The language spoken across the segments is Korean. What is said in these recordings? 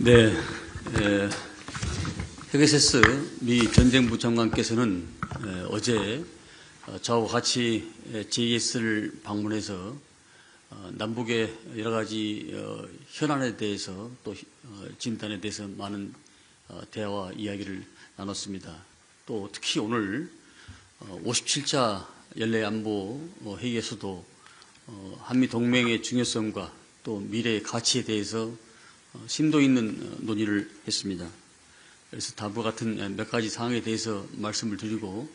네, 에, 헤게세스 미 전쟁부 장관께서는 에, 어제 어, 저하고 같이 JS를 방문해서 어, 남북의 여러 가지 어, 현안에 대해서 또 어, 진단에 대해서 많은 어, 대화와 이야기를 나눴습니다. 또 특히 오늘 어, 57차 연례 안보 어, 회의에서도 어, 한미 동맹의 중요성과 또 미래의 가치에 대해서 어, 심도 있는 어, 논의를 했습니다. 그래서 다음과 같은 에, 몇 가지 사항에 대해서 말씀을 드리고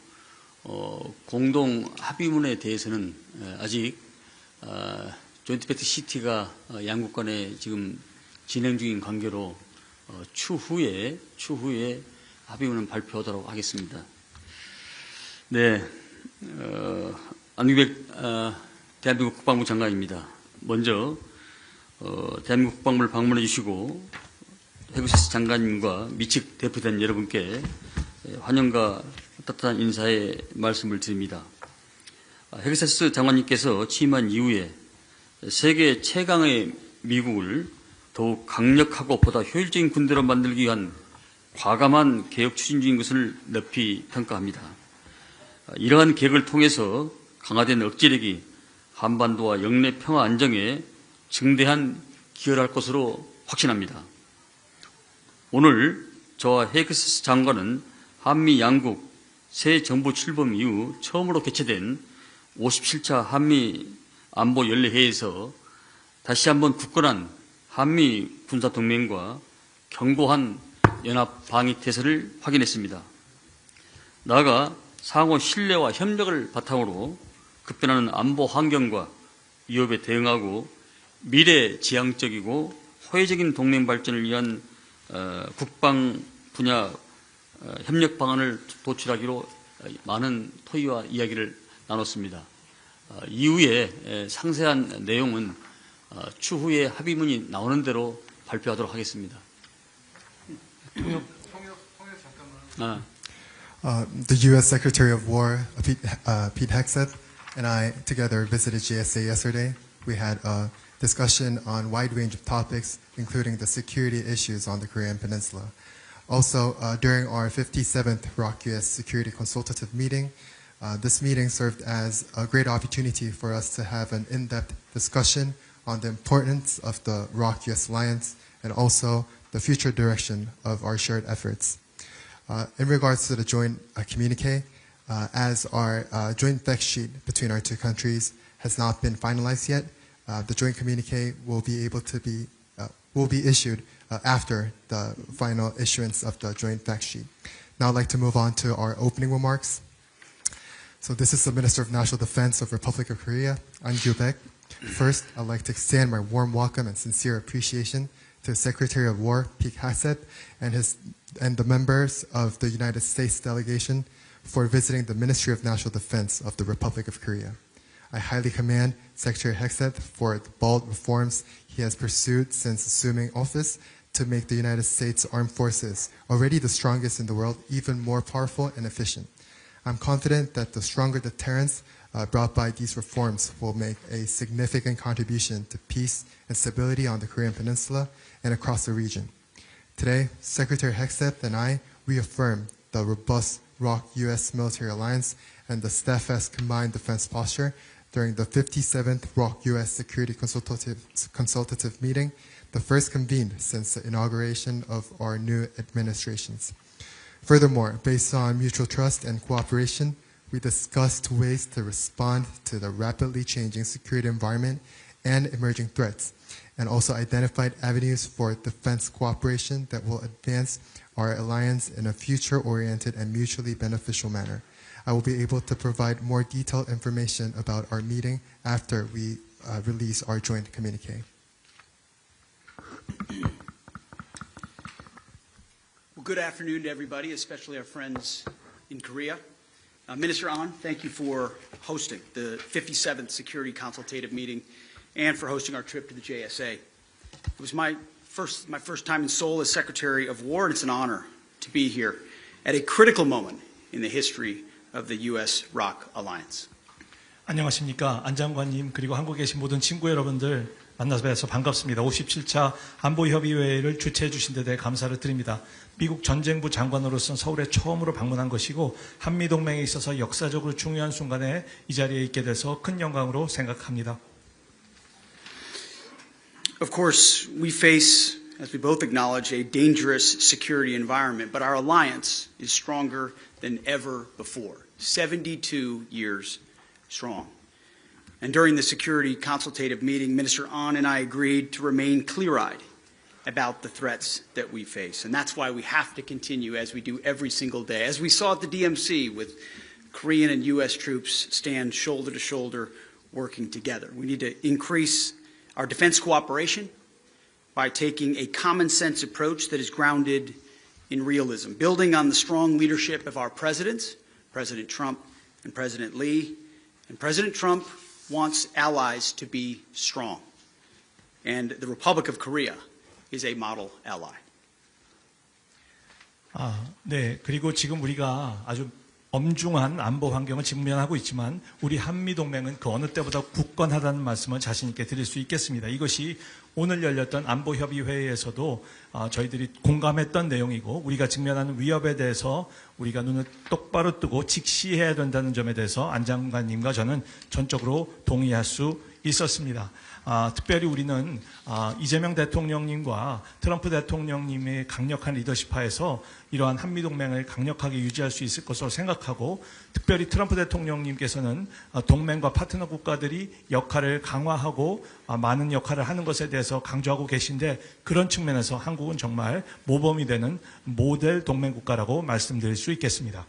어, 공동 합의문에 대해서는 에, 아직 어, 조인트 팩트 시티가 어, 양국 간에 지금 진행 중인 관계로 어, 추후에 추후에 합의문은 발표하도록 하겠습니다. 네, 어, 안규백 어, 대한민국 국방부 장관입니다. 먼저 어, 대한민국 국방부를 방문해 주시고 해구세스 장관님과 미측 대표된 여러분께 예, 환영과 따뜻한 인사의 말씀을 드립니다. 아, 헤그세스 장관님께서 취임한 이후에 세계 최강의 미국을 더욱 강력하고 보다 효율적인 군대로 만들기 위한 과감한 개혁 추진 중인 것을 높이 평가합니다. 아, 이러한 계획을 통해서 강화된 억지력이 한반도와 영내 평화 안정에 증대한 기여를 할 것으로 확신합니다. 오늘 저와 헤이크스 장관은 한미 양국 새 정부 출범 이후 처음으로 개최된 57차 한미 안보 연례회에서 다시 한번 굳건한 한미 군사 동맹과 견고한 연합 방위 태세를 확인했습니다. 나아가 상호 신뢰와 협력을 바탕으로 급변하는 안보 환경과 위협에 대응하고 미래 지향적이고 호혜적인 동맹 발전을 위한 어, 국방 분야 어, 협력 방안을 도출하기로 어, 많은 토의와 이야기를 나눴습니다. 어, 이후에 에, 상세한 내용은 어, 추후에 합의문이 나오는 대로 발표하도록 하겠습니다. 아, Uh, the U.S. Secretary of War, uh, Pete, uh, Pete Hegseth, and I together visited GSA yesterday. We had a discussion on a wide range of topics, including the security issues on the Korean Peninsula. Also, uh, during our 57th ROC U.S. Security Consultative Meeting, uh, this meeting served as a great opportunity for us to have an in-depth discussion on the importance of the ROC U.S. alliance and also the future direction of our shared efforts. Uh, in regards to the joint uh, communique, uh, as our uh, joint fact sheet between our two countries has not been finalized yet, the joint communique will be able to be uh, will be issued uh, after the final issuance of the joint fact sheet. Now I'd like to move on to our opening remarks. So this is the Minister of National Defense of Republic of Korea, An Gyu-baek. First, I'd like to extend my warm welcome and sincere appreciation to Secretary of War Pete Hassett and his and the members of the United States delegation for visiting the Ministry of National Defense of the Republic of Korea. I highly commend Secretary Hexeth for the bold reforms he has pursued since assuming office to make the United States Armed Forces, already the strongest in the world, even more powerful and efficient. I'm confident that the stronger deterrence uh, brought by these reforms will make a significant contribution to peace and stability on the Korean Peninsula and across the region. Today, Secretary Hexeth and I reaffirm the robust ROC U.S. military alliance and the steadfast combined defense posture during the 57th ROC U.S. Security Consultative, Consultative Meeting, the first convened since the inauguration of our new administrations. Furthermore, based on mutual trust and cooperation, we discussed ways to respond to the rapidly changing security environment and emerging threats, and also identified avenues for defense cooperation that will advance our alliance in a future oriented and mutually beneficial manner. I will be able to provide more detailed information about our meeting after we uh, release our joint communique. Well, good afternoon to everybody, especially our friends in Korea. Uh, Minister An, thank you for hosting the 57th Security Consultative Meeting and for hosting our trip to the JSA. It was my first, my first time in Seoul as Secretary of War, and it's an honor to be here at a critical moment in the history of the U.S. ROC alliance. 안녕하십니까. 안 장관님, 그리고 한국에 계신 모든 친구 여러분들 만나서 뵈서 반갑습니다. 57차 안보협의회를 주최해 주신 데 대해 감사를 드립니다. 미국 전쟁부 장관으로서 서울에 처음으로 방문한 것이고 한미동맹에 있어서 역사적으로 중요한 순간에 이 자리에 있게 돼서 큰 영광으로 생각합니다. Of course, we face, as we both acknowledge, a dangerous security environment, but our alliance is stronger than ever before. 72 years strong. And during the security consultative meeting, Minister Ahn and I agreed to remain clear eyed about the threats that we face. And that's why we have to continue, as we do every single day. As we saw at the DMC with Korean and U.S. troops stand shoulder to shoulder working together. We need to increase our defense cooperation by taking a common sense approach that is grounded in realism, building on the strong leadership of our presidents, President Trump and President Lee. And President Trump wants allies to be strong. And the Republic of Korea is a model ally. 아, 네. 그리고 지금 우리가 아주 엄중한 안보 환경을 직면하고 있지만 우리 한미 동맹은 그 어느 때보다 굳건하다는 말씀을 자신 있게 드릴 수 있겠습니다. 이것이 오늘 열렸던 안보 협의 회의에서도 아, 저희들이 공감했던 내용이고 우리가 직면하는 위협에 대해서 우리가 눈을 똑바로 뜨고 직시해야 된다는 점에 대해서 안 장관님과 저는 전적으로 동의할 수 있었습니다. 아, 특별히 우리는 아, 이재명 대통령님과 트럼프 대통령님의 강력한 리더십 하에서 이러한 한미동맹을 강력하게 유지할 수 있을 것으로 생각하고 특별히 트럼프 대통령님께서는 아, 동맹과 파트너 국가들이 역할을 강화하고 아, 많은 역할을 하는 것에 대해서 강조하고 계신데 그런 측면에서 한국은 정말 모범이 되는 모델 동맹 국가라고 말씀드릴 수 있겠습니다.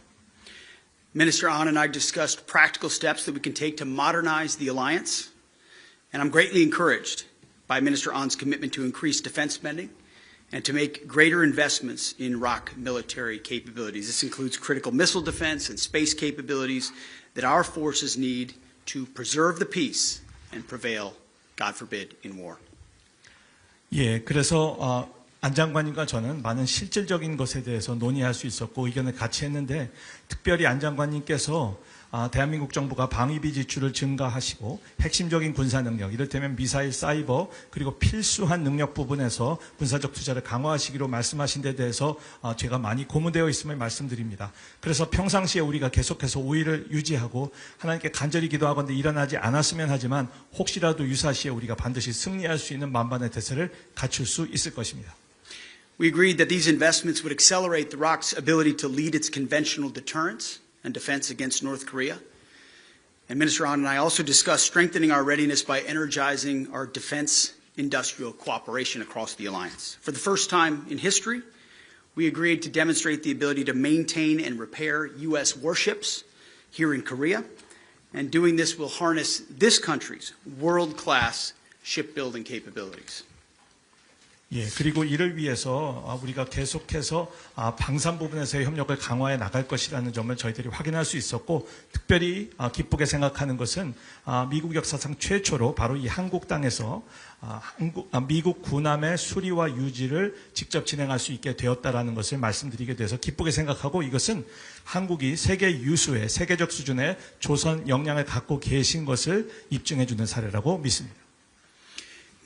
Minister Ahn and I discussed practical steps that we can take to modernize the alliance. And I'm greatly encouraged by Minister Ahn's commitment to increase defense spending and to make greater investments in ROC military capabilities. This includes critical missile defense and space capabilities that our forces need to preserve the peace and prevail, God forbid, in war. 예, 그래서 어, 안 장관님과 저는 많은 실질적인 것에 대해서 논의할 수 있었고 의견을 같이 했는데 특별히 안 장관님께서 아, 대한민국 정부가 방위비 지출을 증가하시고 핵심적인 군사 능력, 이를테면 미사일, 사이버 그리고 필수한 능력 부분에서 군사적 투자를 강화하시기로 말씀하신 데 대해서 아, 제가 많이 고무되어 있음을 말씀드립니다. 그래서 평상시에 우리가 계속해서 우위를 유지하고 하나님께 간절히 기도하건대 일어나지 않았으면 하지만 혹시라도 유사시에 우리가 반드시 승리할 수 있는 만반의 대세를 갖출 수 있을 것입니다. We agreed that these investments would accelerate the ROC's ability to lead its conventional deterrence and defense against North Korea. And Minister Ahn and I also discussed strengthening our readiness by energizing our defense industrial cooperation across the alliance. For the first time in history, we agreed to demonstrate the ability to maintain and repair U.S. warships here in Korea. And doing this will harness this country's world class shipbuilding capabilities. 예, 그리고 이를 위해서 아, 우리가 계속해서 아, 방산 부분에서의 협력을 강화해 나갈 것이라는 점을 저희들이 확인할 수 있었고, 특별히 아, 기쁘게 생각하는 것은 아, 미국 역사상 최초로 바로 이 한국 땅에서 미국 군함의 수리와 유지를 직접 진행할 수 있게 되었다라는 것을 말씀드리게 돼서 기쁘게 생각하고 이것은 한국이 세계 유수의 세계적 수준의 조선 역량을 갖고 계신 것을 입증해 주는 사례라고 믿습니다.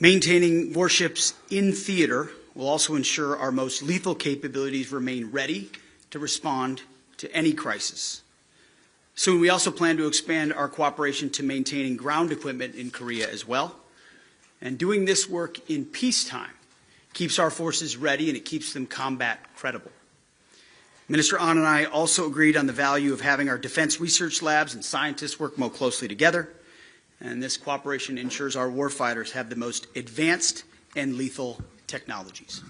Maintaining warships in theater will also ensure our most lethal capabilities remain ready to respond to any crisis. Soon, we also plan to expand our cooperation to maintaining ground equipment in Korea as well. And doing this work in peacetime keeps our forces ready and it keeps them combat credible. Minister Ahn and I also agreed on the value of having our defense research labs and scientists work more closely together. And this cooperation ensures our warfighters have the most advanced and lethal technologies.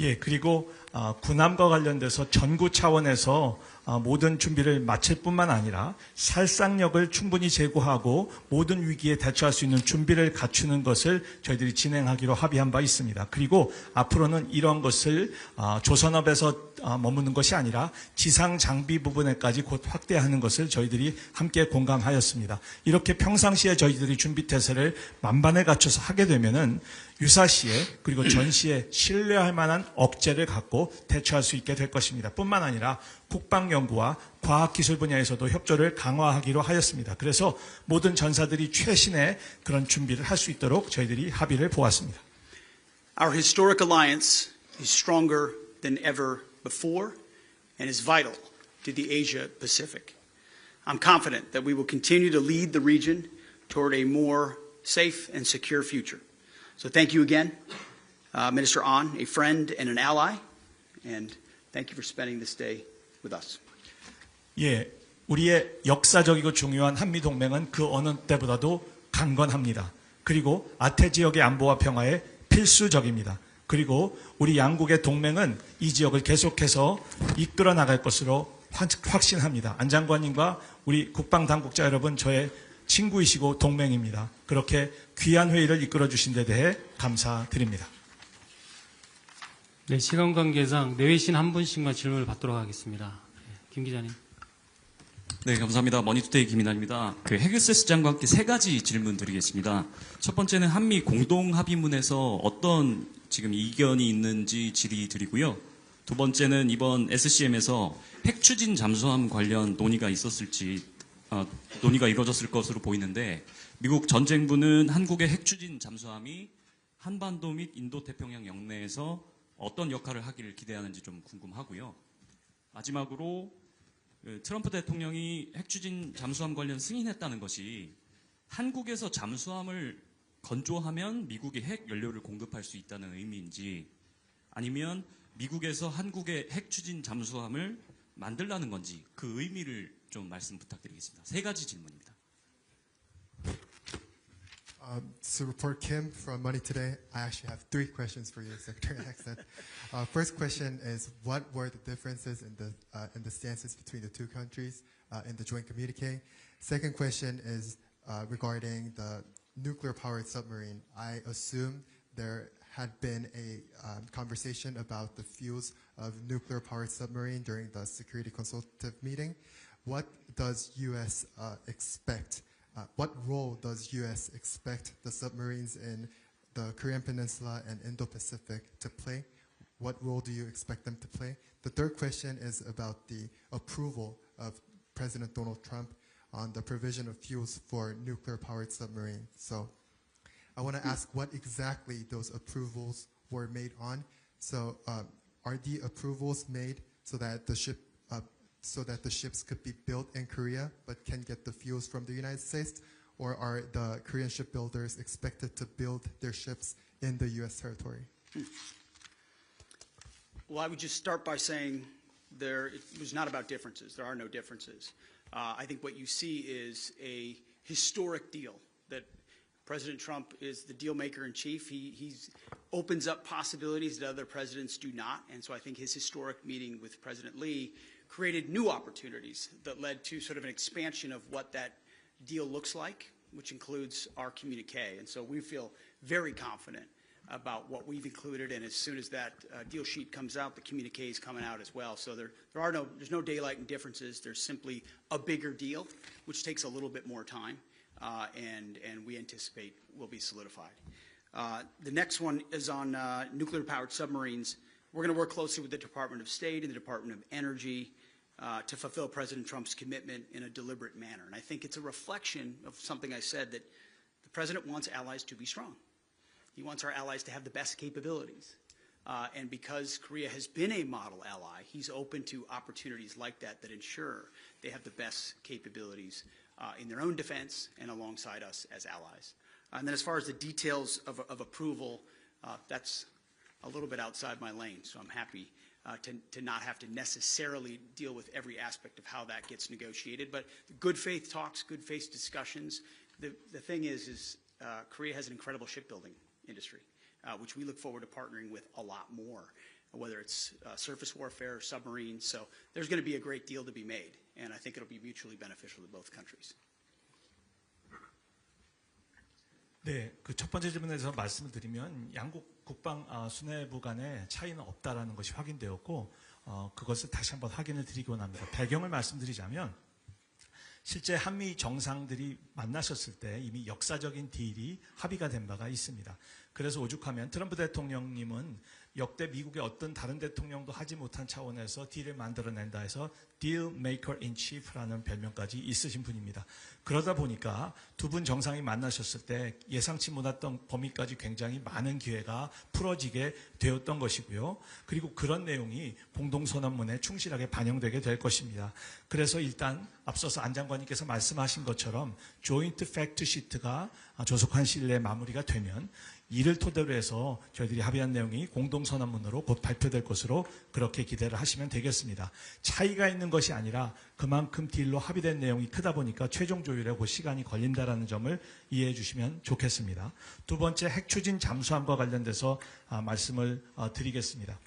예, 그리고 아, 군함과 관련돼서 전구 차원에서 아, 모든 준비를 마칠 뿐만 아니라 살상력을 충분히 제고하고 모든 위기에 대처할 수 있는 준비를 갖추는 것을 저희들이 진행하기로 합의한 바 있습니다. 그리고 앞으로는 이런 것을 아, 조선업에서 아, 머무는 것이 아니라 지상 장비 부분에까지 곧 확대하는 것을 저희들이 함께 공감하였습니다. 이렇게 평상시에 저희들이 준비 태세를 만반에 갖춰서 하게 되면은 유사시에 그리고 전시에 신뢰할 만한 억제를 갖고 대처할 수 있게 될 것입니다. 뿐만 아니라 국방연구와 과학기술 분야에서도 협조를 강화하기로 하였습니다. 그래서 모든 전사들이 최신의 그런 준비를 할 수 있도록 저희들이 합의를 보았습니다. Our historic alliance is stronger than ever before and is vital to the Asia Pacific. I'm confident that we will continue to lead the region toward a more safe and secure future. So thank you again, uh, Minister An, a friend and an ally, and thank you for spending this day with us. 예, 우리의 역사적이고 중요한 한미 동맹은 그 어느 때보다도 강건합니다. 그리고 아태 지역의 안보와 평화에 필수적입니다. 그리고 우리 양국의 동맹은 이 지역을 계속해서 이끌어 나갈 것으로 확- 확신합니다. 안 장관님과 우리 국방 당국자 여러분 저의 친구이시고 동맹입니다. 그렇게 귀한 회의를 이끌어 주신 데 대해 감사드립니다. 네, 시간 관계상 내외신 한 분씩만 질문을 받도록 하겠습니다. 예, 김 기자님. 네, 감사합니다. 머니투데이 김인환입니다. 그 헤그세스 장관께 세 가지 질문 드리겠습니다. 첫 번째는 한미 공동 합의문에서 어떤 지금 이견이 있는지 질의 드리고요. 두 번째는 이번 SCM에서 핵 추진 잠수함 관련 논의가 있었을지 어, 논의가 이루어졌을 것으로 보이는데 미국 전쟁부는 한국의 핵 추진 잠수함이 한반도 및 인도 태평양 영내에서 어떤 역할을 하기를 기대하는지 좀 궁금하고요. 마지막으로 그 트럼프 대통령이 핵추진 잠수함 관련 승인했다는 것이 한국에서 잠수함을 건조하면 미국이 핵 연료를 공급할 수 있다는 의미인지 아니면 미국에서 한국의 핵 추진 잠수함을 만들라는 건지 그 의미를 좀 말씀 부탁드리겠습니다. 세 가지 질문입니다. Um, Report Kim from Money Today. I actually have three questions for you, Secretary Hexet. Uh, first question is, what were the differences in the uh, in the stances between the two countries uh, in the joint communique? Second question is uh, regarding the nuclear-powered submarine. I assume there had been a um, conversation about the fuels of nuclear-powered submarine during the Security Consultative meeting. What does U.S. Uh, expect? Uh, what role does U.S. expect the submarines in the Korean Peninsula and Indo-Pacific to play? What role do you expect them to play? The third question is about the approval of President Donald Trump on the provision of fuels for nuclear-powered submarines. So I want to ask what exactly those approvals were made on. So um, are the approvals made so that the ship uh, so that the ships could be built in Korea but can get the fuels from the United States, or are the Korean shipbuilders expected to build their ships in the U.S. territory? Well, I would just start by saying there, it was not about differences. There are no differences. Uh, I think what you see is a historic deal that President Trump is the deal maker in chief. He he's, opens up possibilities that other presidents do not. And so I think his historic meeting with President Lee created new opportunities that led to sort of an expansion of what that deal looks like, which includes our communique. And so we feel very confident about what we've included, and as soon as that uh, deal sheet comes out, the communique is coming out as well. So there, there are no, there's no daylight differences. There's simply a bigger deal, which takes a little bit more time, uh, and and we anticipate will be solidified. Uh, the next one is on uh, nuclear-powered submarines. We're going to work closely with the Department of State and the Department of Energy uh, to fulfill President Trump's commitment in a deliberate manner. And I think it's a reflection of something I said that the president wants allies to be strong. He wants our allies to have the best capabilities. Uh, and because Korea has been a model ally, he's open to opportunities like that that ensure they have the best capabilities uh, in their own defense and alongside us as allies. And then as far as the details of, of approval, uh, that's a little bit outside my lane, so I'm happy uh, to, to not have to necessarily deal with every aspect of how that gets negotiated. But good faith talks, good faith discussions. The, the thing is, is uh, Korea has an incredible shipbuilding industry, uh, which we look forward to partnering with a lot more, whether it's uh, surface warfare or submarines. So there's going to be a great deal to be made, and I think it'll be mutually beneficial to both countries. 네, 그 첫 번째 질문에 대해서 말씀을 드리면 양국 국방 아, 수뇌부 간에 차이는 없다라는 것이 확인되었고 어, 그것을 다시 한번 확인을 드리기 원합니다. 배경을 말씀드리자면 실제 한미 정상들이 만나셨을 때 이미 역사적인 딜이 합의가 된 바가 있습니다. 그래서 오죽하면 트럼프 대통령님은 역대 미국의 어떤 다른 대통령도 하지 못한 차원에서 딜을 만들어낸다 해서 Deal Maker in Chief라는 별명까지 있으신 분입니다. 그러다 보니까 두 분 정상이 만나셨을 때 예상치 못했던 범위까지 굉장히 많은 기회가 풀어지게 되었던 것이고요. 그리고 그런 내용이 공동선언문에 충실하게 반영되게 될 것입니다. 그래서 일단 앞서서 안 장관님께서 말씀하신 것처럼 조인트 팩트 시트가 조속한 시일 내에 마무리가 되면 이를 토대로 해서 저희들이 합의한 내용이 공동선언문으로 곧 발표될 것으로 그렇게 기대를 하시면 되겠습니다. 차이가 있는 것이 아니라 그만큼 딜로 합의된 내용이 크다 보니까 최종 조율에 그 시간이 걸린다라는 점을 이해해 주시면 좋겠습니다. 두 번째 핵 추진 잠수함과 관련돼서 아, 말씀을 어, 드리겠습니다.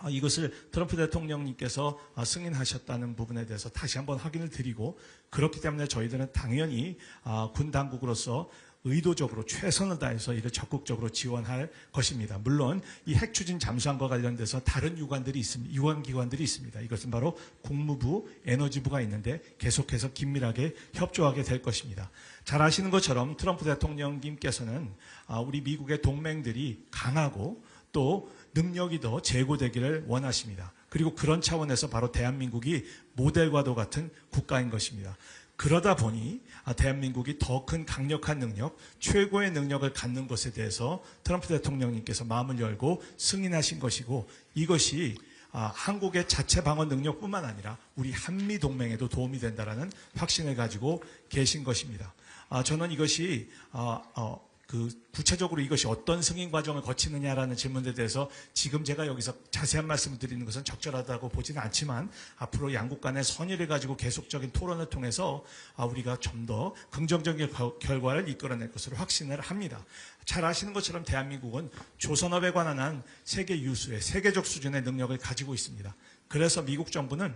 아, 이것을 트럼프 대통령님께서 아, 승인하셨다는 부분에 대해서 다시 한번 확인을 드리고 그렇기 때문에 저희들은 당연히 아, 군 당국으로서 의도적으로 최선을 다해서 이를 적극적으로 지원할 것입니다. 물론 이 핵 추진 잠수함과 관련돼서 다른 유관들이 있습니다. 유관 기관들이 있습니다. 이것은 바로 국무부, 에너지부가 있는데 계속해서 긴밀하게 협조하게 될 것입니다. 잘 아시는 것처럼 트럼프 대통령님께서는 아, 우리 미국의 동맹들이 강하고 또 능력이 더 제고되기를 원하십니다. 그리고 그런 차원에서 바로 대한민국이 모델과도 같은 국가인 것입니다. 그러다 보니 아, 대한민국이 더 큰 강력한 능력, 최고의 능력을 갖는 것에 대해서 트럼프 대통령님께서 마음을 열고 승인하신 것이고 이것이 아, 한국의 자체 방어 능력뿐만 아니라 우리 한미 동맹에도 도움이 된다라는 확신을 가지고 계신 것입니다. 아, 저는 이것이 아, 어, 그 구체적으로 이것이 어떤 승인 과정을 거치느냐라는 질문에 대해서 지금 제가 여기서 자세한 말씀을 드리는 것은 적절하다고 보지는 않지만 앞으로 양국 간의 선의를 가지고 계속적인 토론을 통해서 아, 우리가 좀 더 긍정적인 겨- 결과를 이끌어낼 것으로 확신을 합니다. 잘 아시는 것처럼 대한민국은 조선업에 관한 한 세계 유수의 세계적 수준의 능력을 가지고 있습니다. 그래서 미국 정부는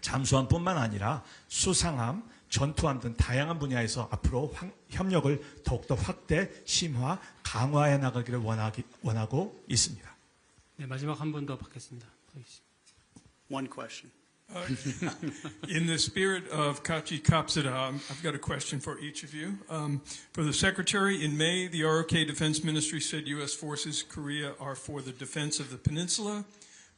잠수함뿐만 아니라 수상함, 전투함 등 다양한 분야에서 앞으로 황- 협력을 더욱더 확대, 심화, 강화해 나가기를 원하기, 원하고 있습니다. 네, 마지막 한 분 더 받겠습니다. One question. In the spirit of Kachi Kapsada, um, I've got a question for each of you. Um, for the Secretary, in May, the ROK Defense Ministry said U.S. forces Korea are for the defense of the peninsula.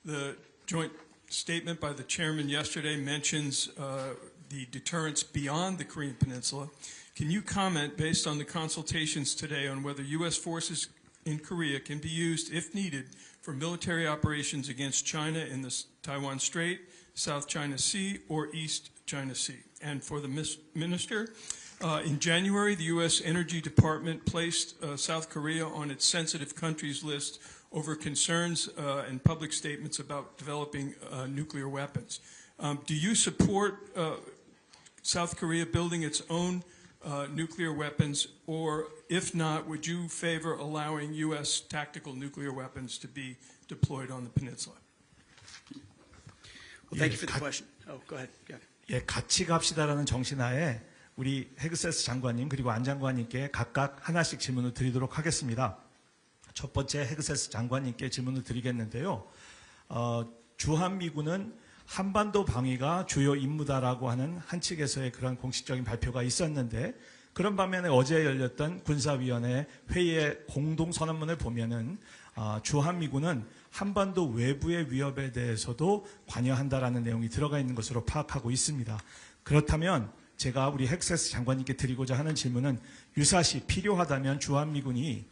The joint statement by the chairman yesterday mentions uh, the deterrence beyond the Korean peninsula. Can you comment, based on the consultations today, on whether U.S. forces in Korea can be used, if needed, for military operations against China in the Taiwan Strait, South China Sea, or East China Sea? And for the minister, uh, in January, the U.S. Energy Department placed uh, South Korea on its sensitive countries list over concerns uh, and public statements about developing uh, nuclear weapons. Um, do you support uh, South Korea building its own uh, nuclear weapons, or if not, would you favor allowing U.S. tactical nuclear weapons to be deployed on the peninsula? Well, thank you for the question. Oh, go ahead. Yeah. 예, 같이 갑시다라는 정신하에 우리 헤그세스 장관님 그리고 안 장관님께 각각 하나씩 질문을 드리도록 하겠습니다. 첫 번째 헤그세스 장관님께 질문을 드리겠는데요. 어, 주한미군은 한반도 방위가 주요 임무다라고 하는 한 측에서의 그런 공식적인 발표가 있었는데 그런 반면에 어제 열렸던 군사위원회 회의의 공동 선언문을 보면은 아, 주한미군은 한반도 외부의 위협에 대해서도 관여한다라는 내용이 들어가 있는 것으로 파악하고 있습니다. 그렇다면 제가 우리 헥세스 장관님께 드리고자 하는 질문은 유사시 필요하다면 주한미군이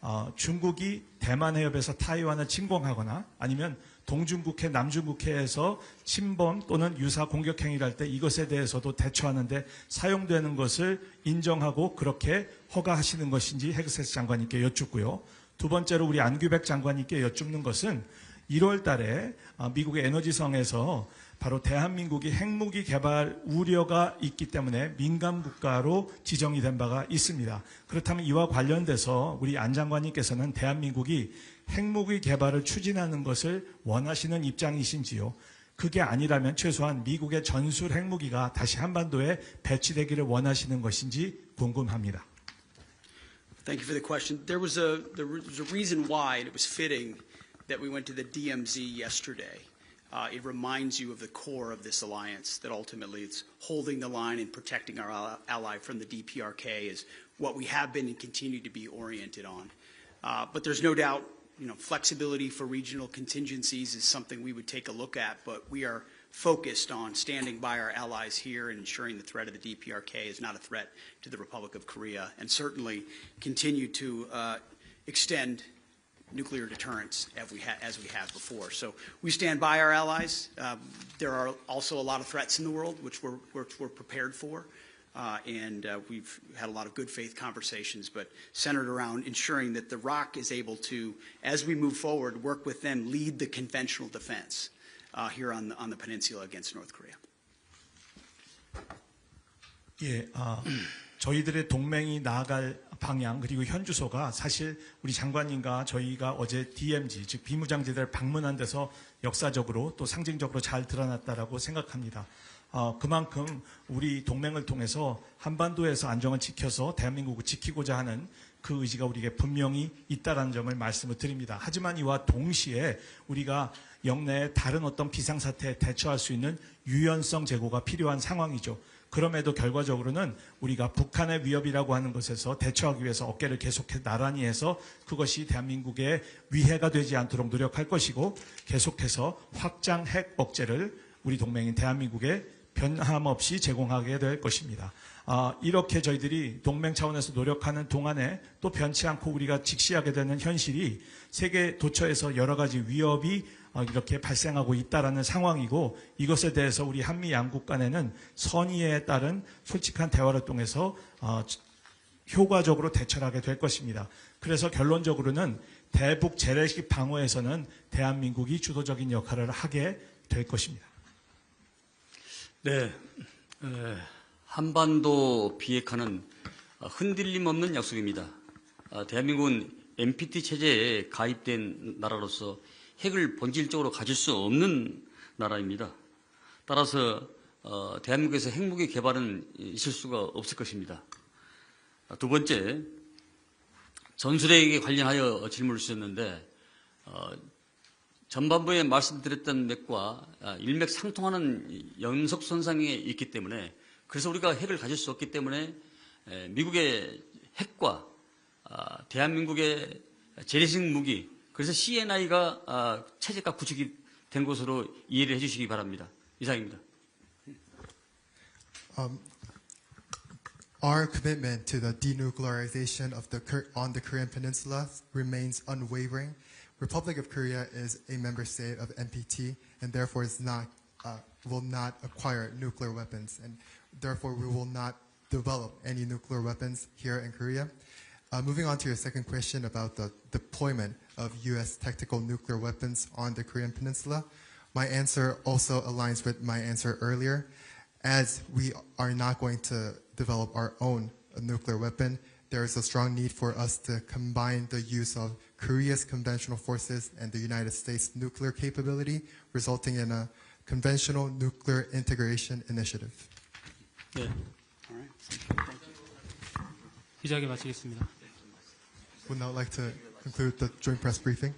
어, 중국이 대만 해협에서 타이완을 침공하거나 아니면 동중국해, 남중국해에서 침범 또는 유사 공격 행위를 할 때 이것에 대해서도 대처하는데 사용되는 것을 인정하고 그렇게 허가하시는 것인지 헤그세스 장관님께 여쭙고요. 두 번째로 우리 안규백 장관님께 여쭙는 것은 1월 달에 아, 미국의 에너지성에서 바로 대한민국이 핵무기 개발 우려가 있기 때문에 민간 국가로 지정이 된 바가 있습니다. 그렇다면 이와 관련돼서 우리 안 장관님께서는 대한민국이 핵무기 개발을 추진하는 것을 원하시는 입장이신지요? 그게 아니라면 최소한 미국의 전술 핵무기가 다시 한반도에 배치되기를 원하시는 것인지 궁금합니다. Thank you for the question. There was a, there was a reason why, and it was fitting, that we went to the DMZ yesterday. Uh, It reminds you of the core of this alliance, that ultimately it's holding the line and protecting our ally- ally from the DPRK is what we have been and continue to be oriented on. Uh, But there's no doubt, you know, flexibility for regional contingencies is something we would take a look at, but we are focused on standing by our allies here and ensuring the threat of the DPRK is not a threat to the Republic of Korea, and certainly continue to uh, extend nuclear deterrence as we, as we have before. So we stand by our allies. Um, there are also a lot of threats in the world which we're, which we're prepared for. Uh, and uh, we've had a lot of good faith conversations, but centered around ensuring that the ROC is able to, as we move forward, work with them, lead the conventional defense uh, here on the, on the peninsula against North Korea. 예, 아, 저희들의 동맹이 나아갈 방향 그리고 현주소가 사실 우리 장관님과 저희가 어제 DMZ 즉 비무장지대를 방문한 데서 역사적으로 또 상징적으로 잘 드러났다라고 생각합니다. 어, 그만큼 우리 동맹을 통해서 한반도에서 안정을 지켜서 대한민국을 지키고자 하는 그 의지가 우리에게 분명히 있다라는 점을 말씀을 드립니다. 하지만 이와 동시에 우리가 영내에 다른 어떤 비상사태에 대처할 수 있는 유연성 제고가 필요한 상황이죠. 그럼에도 결과적으로는 우리가 북한의 위협이라고 하는 것에서 대처하기 위해서 어깨를 계속해 나란히 해서 그것이 대한민국의 위해가 되지 않도록 노력할 것이고 계속해서 확장 핵 억제를 우리 동맹인 대한민국에 변함없이 제공하게 될 것입니다. 아, 이렇게 저희들이 동맹 차원에서 노력하는 동안에 또 변치 않고 우리가 직시하게 되는 현실이 세계 도처에서 여러 가지 위협이 어, 이렇게 발생하고 있다라는 상황이고 이것에 대해서 우리 한미 양국 간에는 선의에 따른 솔직한 대화를 통해서 어, 효과적으로 대처를 하게 될 것입니다. 그래서 결론적으로는 대북 재래식 방어에서는 대한민국이 주도적인 역할을 하게 될 것입니다. 네, 에, 한반도 비핵화는 어, 흔들림 없는 약속입니다. 아, 대한민국은 NPT 체제에 가입된 나라로서 핵을 본질적으로 가질 수 없는 나라입니다. 따라서 어, 대한민국에서 핵무기 개발은 있을 수가 없을 것입니다. 아, 두 번째, 전술핵에 관련하여 질문을 주셨는데 어, 전반부에 말씀드렸던 맥과 아, 일맥상통하는 연속 손상이 있기 때문에 그래서 우리가 핵을 가질 수 없기 때문에 에, 미국의 핵과 아, 대한민국의 재래식 무기 그래서 CNI가 아, 체제가 구축이 된 것으로 이해를 해주시기 바랍니다. 이상입니다. Um, our commitment to the denuclearization of the on the Korean Peninsula remains unwavering. Republic of Korea is a member state of NPT and therefore is not uh, will not acquire nuclear weapons and therefore we will not develop any nuclear weapons here in Korea. Uh, moving on to your second question about the deployment of U.S. tactical nuclear weapons on the Korean Peninsula, my answer also aligns with my answer earlier. As we are not going to develop our own nuclear weapon, there is a strong need for us to combine the use of Korea's conventional forces and the United States nuclear capability, resulting in a conventional nuclear integration initiative. 네. All right. 기자에게 마치겠습니다. Would now like to conclude the joint press briefing.